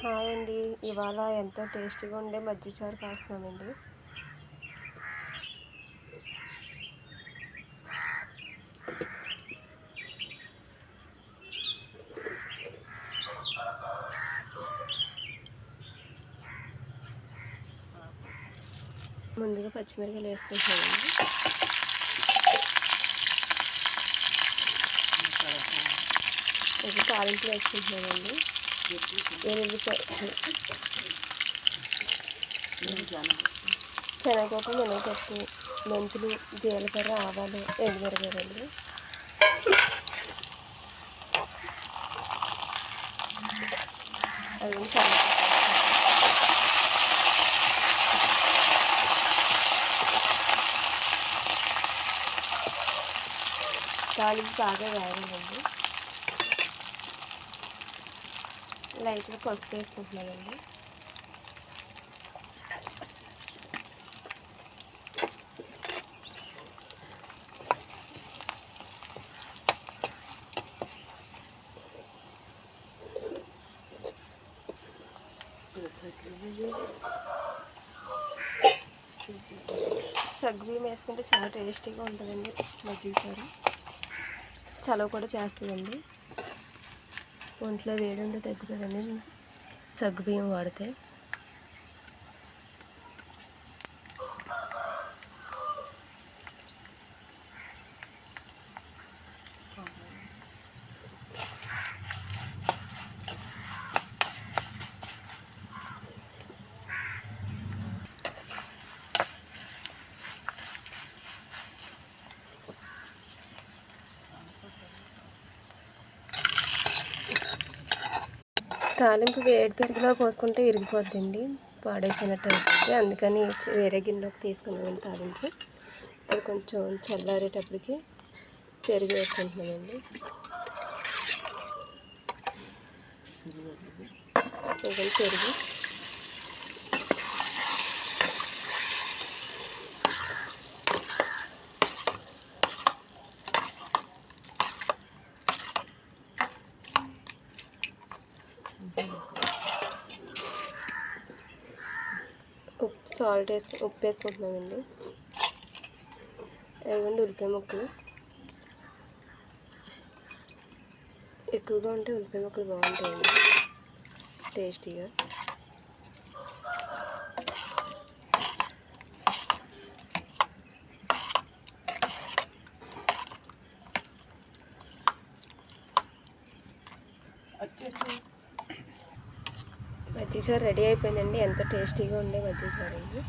Hi అండి ఇవాళ ఎంతో టేస్టీగా ఉండే మజ్జిచారు కాస్తున్నామండి. ముందుగా పచ్చిమిరపకాయలు వేసుకుంటామండి ఇది తాలింపులు వేసుకుంటున్నామండి ఎనిమిది శనగపప్పు మినపప్పు మెంతులు జీలకర్ర ఆవాలు ఎండుమిరగాయలండి అవి తాలింపు బాగా వేయాలండి లైట్గా పసుపు వేసుకుంటున్నానండి. సగ్గుబియ్యం వేసుకుంటే చాలా టేస్టీగా ఉంటుందండి మజ్జిగ చారు చలవ కూడా చేస్తుందండి. ఒంట్లో వేడి ఉంటే తగ్గుతుందండి సగ్గుబియ్యం వాడితే. తాలింపు వేడి పెరుగులో పోసుకుంటే విరిగిపోద్దండి. పాడేసినట్టు అవుతుంది అందుకని వేరే గిన్నెలోకి తీసుకున్నామండి తాలింపు. అది కొంచెం చల్లారేటప్పటికి పెరుగు వేసుకుంటున్నామండి. పెరుగు ఉప్పు సాల్ట్ వేసుకు ఉప్పు వేసుకుంటున్నామండి ఇవ్వండి ఉల్లిపాయ ముక్కలు. ఎక్కువగా ఉంటే ఉల్లిపాయ ముక్కలు బాగుంటాయండి. టేస్టీగా. మజ్జిగ చారు రెడీ అయిపోయిందండి. ఎంతో టేస్టీగా ఉండే మజ్జిగ చారు అండి